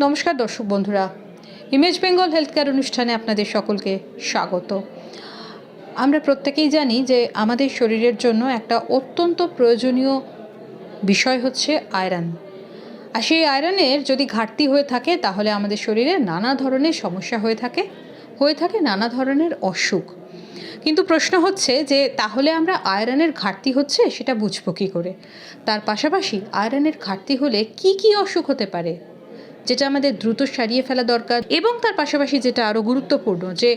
নমস্কার দর্শক বন্ধুরা, ইমেজ বেঙ্গল হেলথ কেয়ার অনুষ্ঠানে আপনাদের সকলকে স্বাগত। আমরা প্রত্যেকেই জানি যে আমাদের শরীরের জন্য একটা অত্যন্ত প্রয়োজনীয় বিষয় হচ্ছে আয়রন। আর সেই আয়রনের যদি ঘাটতি হয়ে থাকে, তাহলে আমাদের শরীরে নানা ধরনের সমস্যা হয়ে থাকে হয়ে থাকে নানা ধরনের অসুখ। কিন্তু প্রশ্ন হচ্ছে যে, তাহলে আমরা আয়রনের ঘাটতি হচ্ছে সেটা বুঝব কী করে? তার পাশাপাশি আয়রনের ঘাটতি হলে কি কি অসুখ হতে পারে? যেটা আমাদের দ্রুত সারিয়ে ফেলা দরকার এবং তার পাশাপাশি যেটা আরও গুরুত্বপূর্ণ যে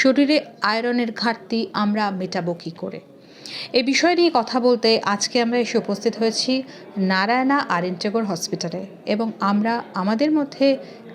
শরীরে আয়রনের ঘাটতি আমরা মেটাবো কী করে। এ বিষয় নিয়ে কথা বলতে আজকে আমরা এসে উপস্থিত হয়েছি নারায়ণা আরেন্টেগর হসপিটালে এবং আমরা আমাদের মধ্যে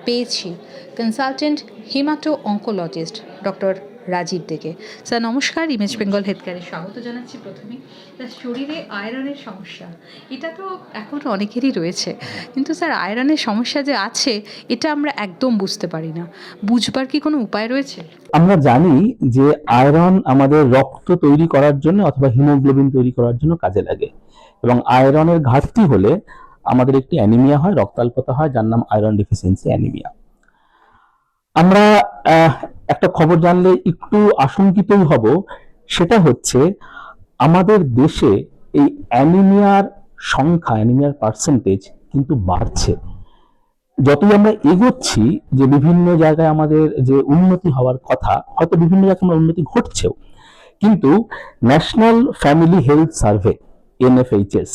পেয়েছি consultant haemato oncologist doctor Rajib দেকে। স্যার, নমস্কার, ইমেজ বেঙ্গল হেলথ কেয়ারে স্বাগত জানাচ্ছি প্রথমে। স্যার, শরীরে আয়রনের সমস্যা, এটা তো এখন অনেকেরই রয়েছে। কিন্তু স্যার, আয়রনের সমস্যা যে আছে, এটা আমরা একদম বুঝতে পারি না। বুঝবার কি কোনো উপায় রয়েছে? আমরা জানি যে আয়রন আমাদের রক্ত তৈরি করার জন্য অথবা হিমোগ্লোবিন তৈরি করার জন্য কাজে লাগে। এবং আয়রনের ঘাটতি হলে আমাদের একটি অ্যানিমিয়া হয়, রক্তাল্পতা হয়, যার নাম আয়রন ডেফিসিয়েন্সি অ্যানিমিয়া। আমরা একটা খবর জানলে একটু আশঙ্কিতই হব। সেটা হচ্ছে, আমাদের দেশে এই অ্যানিমিয়ার সংখ্যা, অ্যানিমিয়ার পার্সেন্টেজ কিন্তু বাড়ছে। যতই আমরা এগোচ্ছি, যে বিভিন্ন জায়গায় আমাদের যে উন্নতি হওয়ার কথা, হয়তো বিভিন্ন জায়গায় আমরা উন্নতি ঘটছেও। কিন্তু national family health survey NFHS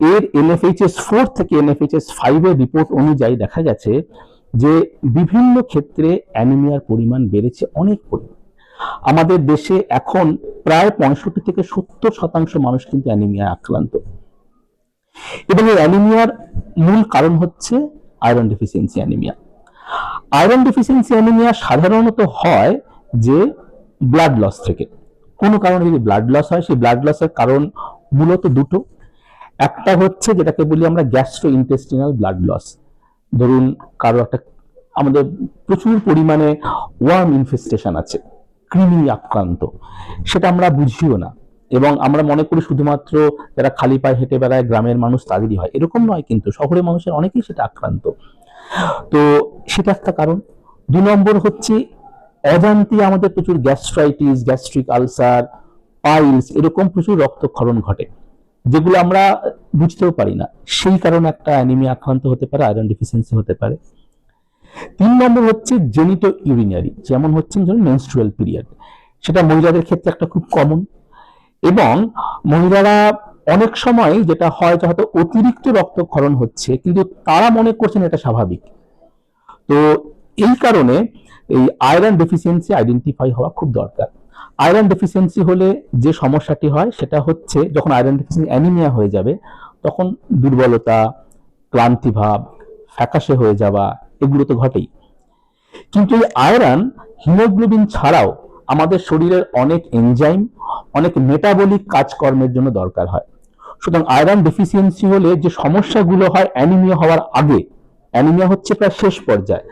এর এনএফএইচএস ফোর থেকে এনএফএইচএস ফাইভের রিপোর্ট অনুযায়ী দেখা গেছে যে বিভিন্ন ক্ষেত্রে অ্যানিমিয়ার পরিমাণ বেড়েছে অনেক পরিমাণ। আমাদের দেশে এখন প্রায় পঁয়ষট্টি থেকে সত্তর শতাংশ মানুষ কিন্তু অ্যানিমিয়া আক্রান্ত। এবং এই অ্যানিমিয়ার মূল কারণ হচ্ছে iron deficiency anaemia. Iron deficiency anaemia সাধারণত হয় যে ব্লাড লস থেকে। কোনো কারণে যদি ব্লাড লস হয়, সেই ব্লাড লসের কারণ মূলত দুটো। একটা হচ্ছে যেটাকে বলি আমরা গ্যাস্ট্রো ইন্টেস্টিনাল ব্লাড লস। ধরুন কারও একটা, আমাদের প্রচুর পরিমাণে ওয়ার্ম ইনফেস্টেশন আছে, কৃমি আক্রান্ত। সেটা আমরা বুঝিও না। এবং আমরা মনে করি শুধুমাত্র যারা খালি পায়ে হেঁটে বেড়ায় গ্রামের মানুষ তাদেরই হয়। এরকম নয় কিন্তু, শহরের মানুষের অনেকেই সেটা আক্রান্ত। তো সেটা একটা কারণ। দু নম্বর হচ্ছে অজান্তি আমাদের প্রচুর গ্যাস্ট্রাইটিস গ্যাস্ট্রিক আলসার পাইলস এরকম প্রচুর রক্তক্ষরণ ঘটে। যেগুলো আমরা বুঝতেও পারি না। সেই কারণে একটা অ্যানিমিয়া আক্রান্ত হতে পারে আয়রন ডেফিসিয়েন্সি হতে পারে। তিন নম্বর হচ্ছে জেনিটো ইউরিনারি যেমন হচ্ছে ধরুন মেনস্ট্রুয়াল পিরিয়ড সেটা মহিলাদের ক্ষেত্রে একটা খুব কমন এবং মহিলারা অনেক সময় যেটা হয় হয়তো অতিরিক্ত রক্তক্ষরণ হচ্ছে, কিন্তু তারা মনে করছেন এটা স্বাভাবিক। তো এই কারণে এই আয়রন ডেফিসিয়েন্সি আইডেন্টিফাই হওয়া খুব দরকার। আয়রন ডেফিসিয়েন্সি হলে যে সমস্যাটি হয়, সেটা হচ্ছে যখন আয়রন ডেফিসিয়েন্সি অ্যানিমিয়া হয়ে যাবে, তখন দুর্বলতা ক্লান্তিভাব ফ্যাকাশে হয়ে যাওয়া, এগুলো তো ঘটেই। কিন্তু এই আয়রন হিমোগ্লোবিন ছাড়াও আমাদের শরীরের অনেক এনজাইম অনেক মেটাবলিক কাজকর্মের জন্য দরকার হয়। সুতরাং আয়রন ডেফিসিয়েন্সি হলে যে সমস্যাগুলো হয় অ্যানিমিয়া হওয়ার আগে অ্যানিমিয়া হচ্ছে প্রায় শেষ পর্যায়ে।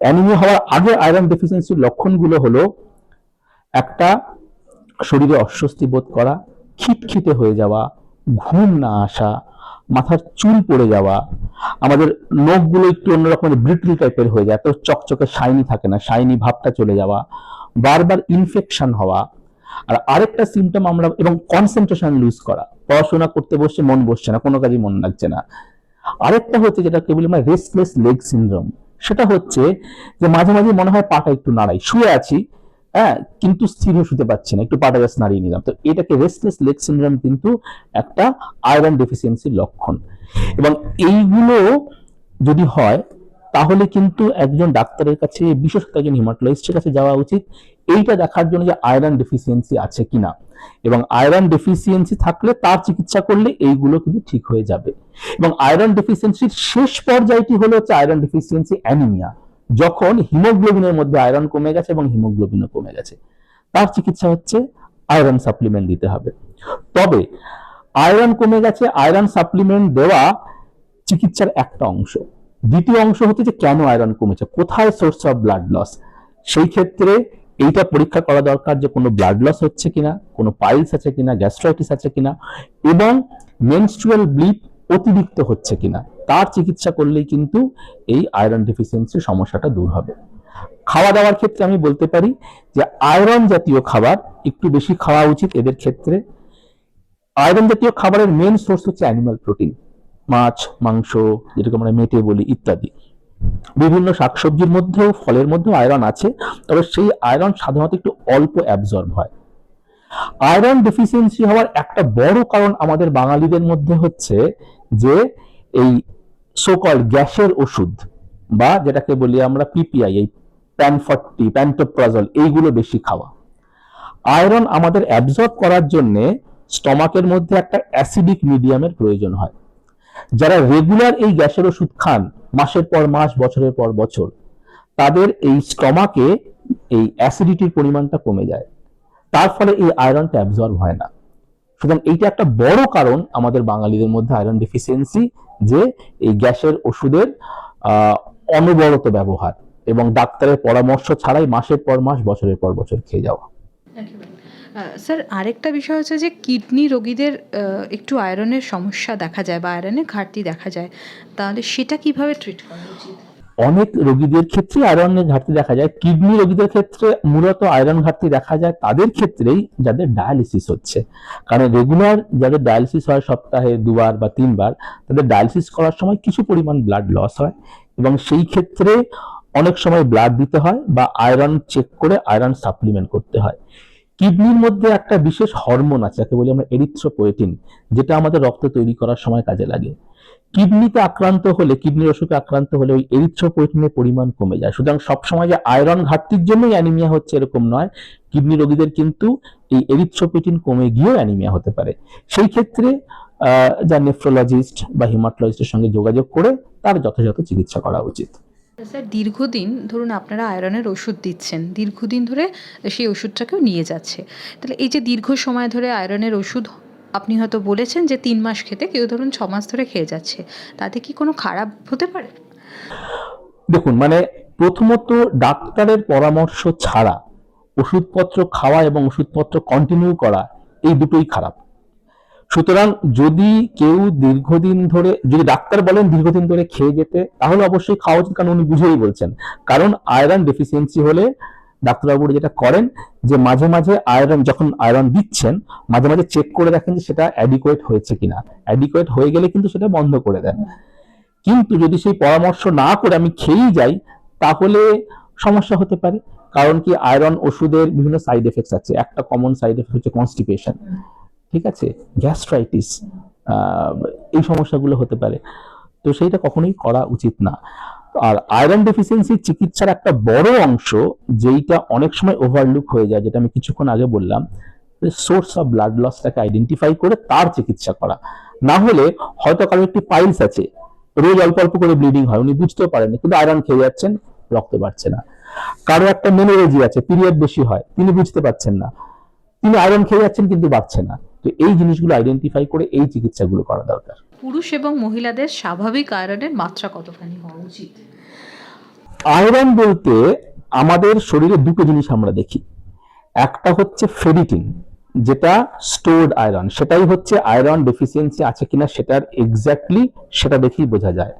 অ্যানিমিয়া হওয়ার আগে আয়রন ডেফিসিয়েন্সির লক্ষণগুলো হলো একটা শরীরে অস্বস্তি বোধ করা, খিটখিটে হয়ে যাওয়া, ঘুম না আসা, মাথার চুল পড়ে যাওয়া, আমাদের নখগুলো একটু অন্যরকম ব্রিটল টাইপের হয়ে যায়, এত চকচকে শাইনি থাকে না শাইনি ভাবটা চলে যাওয়া, বারবার ইনফেকশন হওয়া, আর আরেকটা সিমটম আমরা, এবং কনসেন্ট্রেশন লুজ করা, পড়াশোনা করতে বসছে মন বসছে না, কোনো কাজে মন লাগছে না। আরেকটা হচ্ছে যেটা বলি আমরা রেস্টলেস লেগ সিনড্রোম সেটা হচ্ছে যে মাঝে মাঝে মনে হয় পাটা একটু নাড়াই, শুয়ে আছি হ্যাঁ কিন্তু স্থির হয়ে শুতে পারছি না, একটু পাটা জাস্ট নাড়িয়ে নিলাম। তো এটাকে রেস্টলেস লেগ সিনড্রোম কিন্তু একটা আয়রন ডেফিসিয়েন্সির লক্ষণ। এবং এইগুলো যদি হয়, তাহলে কিন্তু একজন ডাক্তারের কাছে বিশেষত একজন হিমাটোলজিস্টের কাছে যাওয়া উচিত। এইটা দেখার জন্য যে আয়রন ডেফিসিয়েন্সি আছে কিনা। এবং আয়রন ডেফিসিয়েন্সি থাকলে তার চিকিৎসা করলে এইগুলো কিন্তু ঠিক হয়ে যাবে। এবং আয়রন ডেফিসিয়েন্সির শেষ পর্যায়টি হলো হচ্ছে আয়রন ডেফিসিয়েন্সি অ্যানিমিয়া যখন হিমোগ্লোবিনের মধ্যে আয়রন কমে গেছে এবং হিমোগ্লোবিনও কমে গেছে, তার চিকিৎসা হচ্ছে আয়রন সাপ্লিমেন্ট দিতে হবে। তবে আয়রন কমে গেছে, আয়রন সাপ্লিমেন্ট দেওয়া চিকিৎসার একটা অংশ। দ্বিতীয় অংশ হচ্ছে যে কেন আয়রন কমেছে, কোথায় সোর্স অফ ব্লাড লস? সেই ক্ষেত্রে এইটা পরীক্ষা করা দরকার যে কোনো ব্লাড লস হচ্ছে কিনা, কোনো পাইলস আছে কিনা, গ্যাস্ট্রাইটিস আছে কিনা, এবং মেনস্ট্রুয়াল ব্লিড অতিরিক্ত হচ্ছে কিনা। তার চিকিৎসা করলেই কিন্তু এই আয়রন ডেফিসিয়েন্সি সমস্যাটা দূর হবে। খাওয়া দাওয়ার ক্ষেত্রে আমি বলতে পারি যে আয়রন জাতীয় খাবার একটু বেশি খাওয়া উচিত এদের ক্ষেত্রে। আয়রন জাতীয় খাবারের মেন সোর্স হচ্ছে অ্যানিমাল প্রোটিন মাছ, মাংস, যেটাকে আমরা মেটে বলি ইত্যাদি। বিভিন্ন শাকসবজির মধ্যেও, ফলের মধ্যেও আয়রন আছে, তবে সেই আয়রন সাধারণত একটু অল্প অ্যাবজর্ব হয়। আয়রন ডেফিসিয়েন্সি হওয়ার একটা বড় কারণ আমাদের বাঙালিদের মধ্যে হচ্ছে যে এই সোকল গ্যাসের ওষুধ, বা যেটাকে বলি আমরা পিপিআই এই প্যানফর্টি প্যান্টোপ্রাজল এইগুলো বেশি খাওয়া। আয়রন আমাদের অ্যাবজর্ব করার জন্য স্টমাকের মধ্যে একটা অ্যাসিডিক মিডিয়ামের প্রয়োজন হয়। যারা রেগুলার এই গ্যাসের ওষুধ খান, মাসের পর মাস, বছরের পর বছর, তাদের এই স্টমাকে এই অ্যাসিডিটির পরিমাণটা কমে যায়। তার ফলে এই আয়রনটা অ্যাবজর্ব হয় না। সুতরাং এইটা একটা বড় কারণ আমাদের বাঙালিদের মধ্যে আয়রন ডেফিসিয়েন্সি যে এই গ্যাসের ওষুধের অনবরত ব্যবহার এবং ডাক্তারের পরামর্শ ছাড়াই মাসের পর মাস, বছরের পর বছর খেয়ে যাওয়া। স্যার আরেকটা বিষয় হচ্ছে যে কিডনি রোগীদের একটু আয়রনের সমস্যা দেখা যায় বা আয়রনের ঘাটতি দেখা যায়। তাহলে সেটা কীভাবে ট্রিট করা উচিত? অনেক রোগীদের ক্ষেত্রে আয়রনের ঘাটতি দেখা যায়। কিডনি রোগীদের ক্ষেত্রে মূলত আয়রন ঘাটতি দেখা যায়। তাদের ক্ষেত্রেই যাদের ডায়ালিসিস হচ্ছে। কারণ রেগুলার যাদের ডায়ালিসিস হয় সপ্তাহে দুবার বা তিনবার, তাদের ডায়ালিসিস করার সময় কিছু পরিমাণ ব্লাড লস হয় এবং সেই ক্ষেত্রে অনেক সময় ব্লাড দিতে হয় বা আয়রন চেক করে আয়রন সাপ্লিমেন্ট করতে হয়। কিডনির মধ্যে একটা বিশেষ হরমোন আছে, যাকে বলি আমরা এরিথ্রোপোয়েটিন যেটা আমাদের রক্ত তৈরি করার সময় কাজে লাগে। কিডনিতে আক্রান্ত হলে, কিডনির অসুখে আক্রান্ত হলে ওই এরিথ্রোপোয়েটিনের পরিমাণ কমে যায়। সুতরাং সবসময় যে আয়রন ঘাটতির জন্যই অ্যানিমিয়া হচ্ছে এরকম নয়। কিডনি রোগীদের কিন্তু এই এরিথ্রোপোয়েটিন কমে গিয়েও অ্যানিমিয়া হতে পারে। সেই ক্ষেত্রে যা নেফ্রোলজিস্ট বা হিমাটোলজিস্টের সঙ্গে যোগাযোগ করে তার যথাযথ চিকিৎসা করা উচিত। স্যার, দীর্ঘদিন ধরুন আপনারা আয়রনের ওষুধ দিচ্ছেন, দীর্ঘদিন ধরে সেই ওষুধটাকেও নিয়ে যাচ্ছে। তাহলে এই যে দীর্ঘ সময় ধরে আয়রনের ওষুধ আপনি হয়তো বলেছেন যে তিন মাস খেতে কেউ ধরুন ছ মাস ধরে খেয়ে যাচ্ছে। তাতে কি কোনো খারাপ হতে পারে? দেখুন মানে প্রথমত ডাক্তারের পরামর্শ ছাড়া ওষুধপত্র খাওয়া এবং ওষুধপত্র কন্টিনিউ করা এই দুটোই খারাপ। সুতরাং যদি কেউ দীর্ঘদিন ধরে, যদি ডাক্তার বলেন দীর্ঘদিন ধরে খেয়ে যেতে, তাহলে অবশ্যই খাওয়া উচিত, কারণ উনি বুঝেই বলছেন। কারণ আয়রন ডেফিসিয়েন্সি হলে ডাক্তারবাবুরা যেটা করেন যে মাঝে মাঝে আয়রন যখন আয়রন দিচ্ছেন, মাঝে মাঝে চেক করে দেখেন যে সেটা অ্যাডিকুয়েট হয়েছে কিনা। অ্যাডিকুয়েট হয়ে গেলে কিন্তু সেটা বন্ধ করে দেন। কিন্তু যদি সেই পরামর্শ না করে আমি খেয়েই যাই, তাহলে সমস্যা হতে পারে। কারণ কি আয়রন ওষুধের বিভিন্ন সাইড এফেক্টস আছে। একটা কমন সাইড এফেক্ট হচ্ছে কনস্টিপেশন ঠিক আছে? গ্যাস্ট্রাইটিস এই সমস্যাগুলো হতে পারে। তো সেইটা কখনোই করা উচিত না। আর আয়রন ডেফিসিয়েন্সি চিকিৎসার একটা বড় অংশ যেইটা অনেক সময় ওভারলুক হয়ে যায়, যেটা আমি কিছুক্ষণ আগে বললাম সোর্স অফ ব্লাড লসটাকে আইডেন্টিফাই করে তার চিকিৎসা করা। না হলে হয়তো কারও একটি পাইলস আছে, রোজ অল্প অল্প করে ব্লিডিং হয়, উনি বুঝতেও পারেন কিন্তু আয়রন খেয়ে যাচ্ছেন, রক্ত বাড়ছে না। কারও একটা মেনোরেজি আছে পিরিয়ড বেশি হয়, তিনি বুঝতে পারছেন না। তিনি আয়রন খেয়ে যাচ্ছেন, কিন্তু বাড়ছে না। তো এই জিনিসগুলো আইডেন্টিফাই করে এই চিকিৎসাগুলো করা দরকার। পুরুষ এবং মহিলাদের স্বাভাবিক আয়রনের মাত্রা কতখানি হওয়া উচিত? আয়রন বলতে আমাদের শরীরে দুটো জিনিস আমরা দেখি। একটা হচ্ছে ফেরিটিন যেটা স্টোরড আয়রন সেটাই হচ্ছে আয়রন ডেফিসিয়েন্সি আছে কিনা সেটার এক্স্যাক্টলি সেটা দেখেই বোঝা যায়।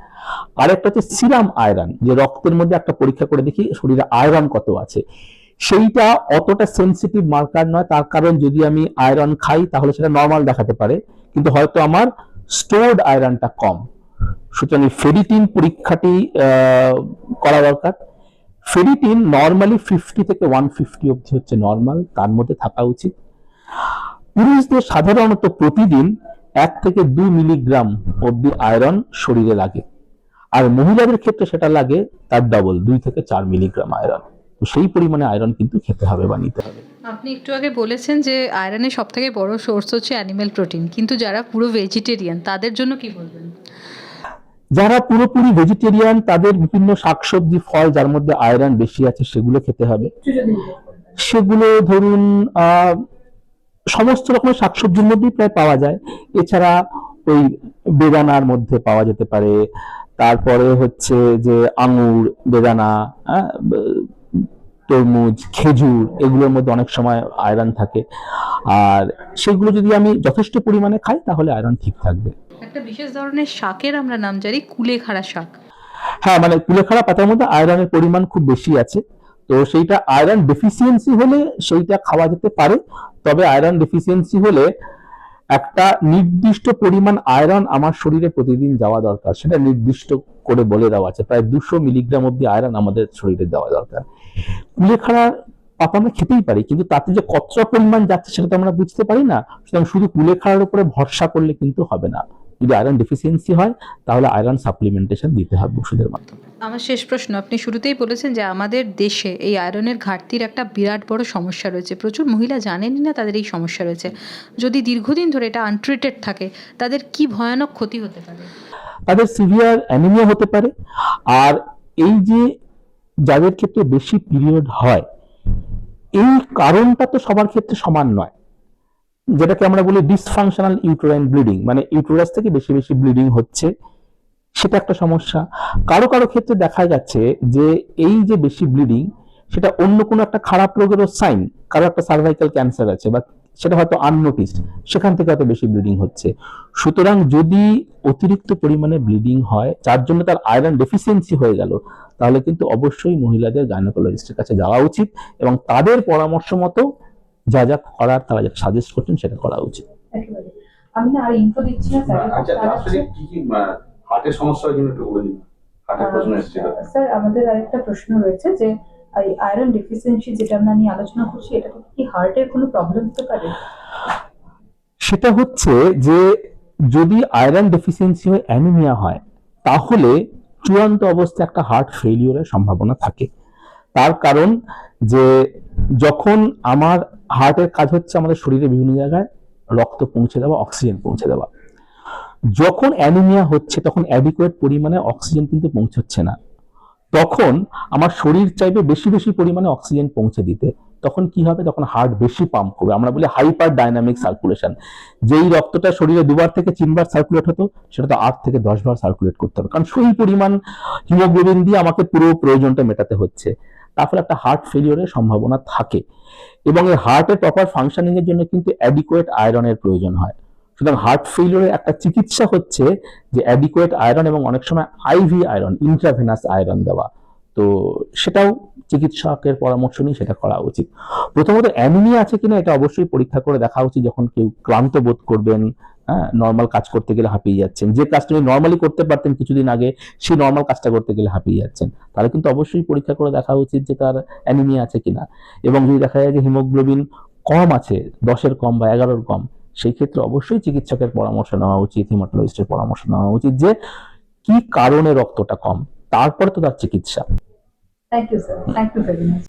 আরেকটা হচ্ছে সিরাম আয়রন যে রক্তের মধ্যে একটা পরীক্ষা করে দেখি শরীরে আয়রন কত আছে। সেইটা অতটা সেন্সিটিভ মার্কার নয়। তার কারণ যদি আমি আয়রন খাই, তাহলে সেটা নর্মাল দেখাতে পারে। কিন্তু হয়তো আমার স্টোরড আয়রনটা কম। সুতরাং ফেরিটিন পরীক্ষাটি করা দরকার। ফেরিটিন নর্মালি ফিফটি থেকে ওয়ান ফিফটি অবধি হচ্ছে নর্মাল তার মধ্যে থাকা উচিত। পুরুষদের সাধারণত প্রতিদিন এক থেকে দু মিলিগ্রাম অব্দি আয়রন শরীরে লাগে। আর মহিলাদের ক্ষেত্রে সেটা লাগে তার ডবল দুই থেকে চার মিলিগ্রাম আয়রন তো সেই পরিমাণে আয়রন কিন্তু খেতে হবে বা নিতে হবে। আপনি একটু আগে বলেছেন যে আয়রনের সব থেকে বড় সোর্স হচ্ছে অ্যানিমেল প্রোটিন কিন্তু যারা পুরো ভেজিটেরিয়ান তাদের জন্য কি বলবেন? যারা পুরোপুরি ভেজিটেরিয়ান তাদের বিভিন্ন শাকসবজি ফল যার মধ্যে আয়রন বেশি আছে সেগুলো খেতে হবে। সেগুলো ধরুন সমস্ত রকমের শাকসবজির মধ্যেই প্রায় পাওয়া যায়। এছাড়া ওই বেদানার মধ্যে পাওয়া যেতে পারে। তারপরে হচ্ছে যে আঙুর বেদানা হ্যাঁ, তরমুজ খেজুর এগুলোর মধ্যে অনেক সময় আয়রন থাকে। আর সেগুলো যদি আমি যথেষ্ট পরিমাণে খাই তাহলে আয়রন ঠিক থাকবে। একটা বিশেষ ধরনের শাকের আমরা নাম জানি কুলেখাড়া শাক। হ্যাঁ মানে কুলেখাড়া পাতার মধ্যে আয়রনের পরিমাণ খুব বেশি আছে। তো সেইটা আয়রন ডেফিসিয়েন্সি হলে সেইটা খাওয়া যেতে পারে। তবে আয়রন ডেফিসিয়েন্সি হলে একটা নির্দিষ্ট পরিমাণ আয়রন আমার শরীরে প্রতিদিন যাওয়া দরকার। সেটা নির্দিষ্ট করে বলে দেওয়া আছে। প্রায় দুশো মিলিগ্রাম অব্দি আয়রন আমাদের শরীরে দেওয়া দরকার। কুলেখাড়া পাতা আমরা খেতেই পারি, কিন্তু তাতে যে কতটা পরিমাণ যাচ্ছে সেটা তো আমরা বুঝতে পারি না। সুতরাং শুধু কুলেখাড়ার উপরে ভরসা করলে কিন্তু হবে না। যদি আয়রন ডেফিসিয়েন্সি হয় তাহলে আয়রন সাপ্লিমেন্টেশন দিতে হবে ওষুধের মাধ্যমে। আমার শেষ প্রশ্ন আপনি শুরুতেই বলেছেন যে আমাদের দেশে এই আয়রনের ঘাটতির একটা বিরাট বড় সমস্যা রয়েছে। প্রচুর মহিলা জানেনই না তাদের এই সমস্যা রয়েছে। যদি দীর্ঘদিন ধরে এটা আনট্রিটেড থাকে তাদের কি ভয়ানক ক্ষতি হতে পারে? তাদের সিভিয়ার অ্যানিমিয়া হতে পারে। আর এই যে যাদের ক্ষেত্রে বেশি পিরিয়ড হয় এই কারণটা তো সবার ক্ষেত্রে সমান নয়। যেটাকে আমরা বলি ডিসফাংশনাল ইউটেরাইন ব্লিডিং মানে ইউটেরাস থেকে বেশি বেশি ব্লিডিং হচ্ছে, সেটা একটা সমস্যা। কারও কারও ক্ষেত্রে দেখা যাচ্ছে যে এই যে বেশি ব্লিডিং সেটা অন্য কোনো একটা খারাপ রোগেরও সাইন কারও একটা সার্ভাইকাল ক্যান্সার আছে বা সেটা হয়তো আননোটিসড সেখান থেকে হয়তো বেশি ব্লিডিং হচ্ছে। সুতরাং যদি অতিরিক্ত পরিমাণে ব্লিডিং হয়, যার জন্য তার আয়রন ডেফিসিয়েন্সি হয়ে গেল, তাহলে কিন্তু অবশ্যই মহিলাদের গাইনোকোলজিস্টের কাছে যাওয়া উচিত এবং তাদের পরামর্শ মতো যা যা করার তারা যা সাজেস্ট করছেন সেটা করা উচিত। আমি না আর ইনফো দিচ্ছি না স্যার আচ্ছা আসলে কি কি হার্টের সমস্যার জন্য একটু বলে দিন। হার্টের প্রশ্ন এসেছিল। স্যার আমাদের আরেকটা প্রশ্ন রয়েছে যে এই আয়রন ডেফিসিয়েন্সি যেটা আমরা নিয়ে আলোচনা করছি এটা কি হার্টের কোনো প্রবলেম হতে পারে? সেটা হচ্ছে যে যদি আয়রন ডেফিসিয়েন্সি হয়ে অ্যানিমিয়া হয় তাহলে চূড়ান্ত অবস্থায় একটা হার্ট ফেলিওরের সম্ভাবনা থাকে। তার কারণ যে যখন আমার হার্টের কাজ হচ্ছে আমাদের শরীরে বিভিন্ন জায়গায় রক্ত পৌঁছে দেওয়া, অক্সিজেন পৌঁছে দেওয়া। যখন অ্যানিমিয়া হচ্ছে, তখন অ্যাডিকুয়েট পরিমাণে অক্সিজেন কিন্তু পৌঁছচ্ছে না। তখন আমার শরীর চাইবে বেশি বেশি পরিমাণে অক্সিজেন পৌঁছে দিতে। তখন কি হবে? তখন হার্ট বেশি পাম্প করবে। আমরা বলি হাইপার ডাইনামিক সার্কুলেশন। যেই রক্তটা শরীরে দুবার থেকে তিনবার সার্কুলেট হতো, সেটা তো আট থেকে দশ বার সার্কুলেট করতে হবে। কারণ সেই পরিমাণ হিমোগ্লোবিন দিয়ে আমাকে পুরো প্রয়োজনটা মেটাতে হচ্ছে। তার ফলে একটা হার্ট ফেলিওরের সম্ভাবনা থাকে। এবং এই হার্টের প্রপার ফাংশনিং এর জন্য কিন্তু অ্যাডিকুয়েট আয়রনের প্রয়োজন হয়। সুতরাং হার্ট ফেলিওরের একটা চিকিৎসা হচ্ছে যে অ্যাডিকুয়েট আয়রন এবং অনেক সময় আইভি আয়রন ইন্ট্রাভেনাস আয়রন দেওয়া। তো সেটাও চিকিৎসকের পরামর্শ নিয়ে সেটা করা উচিত। প্রথমত অ্যানিমিয়া আছে কিনা এটা অবশ্যই পরীক্ষা করে দেখা উচিত। যখন কেউ ক্লান্ত বোধ করবেন হ্যাঁ নর্মাল কাজ করতে গেলে হাঁপিয়ে যাচ্ছেন। যে কাজটা উনি নর্মালি করতে পারতেন কিছুদিন আগে, সেই নর্মাল কাজটা করতে গেলে হাঁপিয়ে যাচ্ছেন। তাহলে কিন্তু অবশ্যই পরীক্ষা করে দেখা উচিত যে তার অ্যানিমিয়া আছে কিনা। এবং যদি দেখা যায় যে হিমোগ্লোবিন কম আছে, দশের কম বা এগারোর কম, সেই ক্ষেত্রে অবশ্যই চিকিৎসকের পরামর্শ নেওয়া উচিত হিমাটোলজিস্টের পরামর্শ নেওয়া উচিত যে কি কারণে রক্তটা কম। তারপরে তো তার চিকিৎসা। Thank you sir thank you very much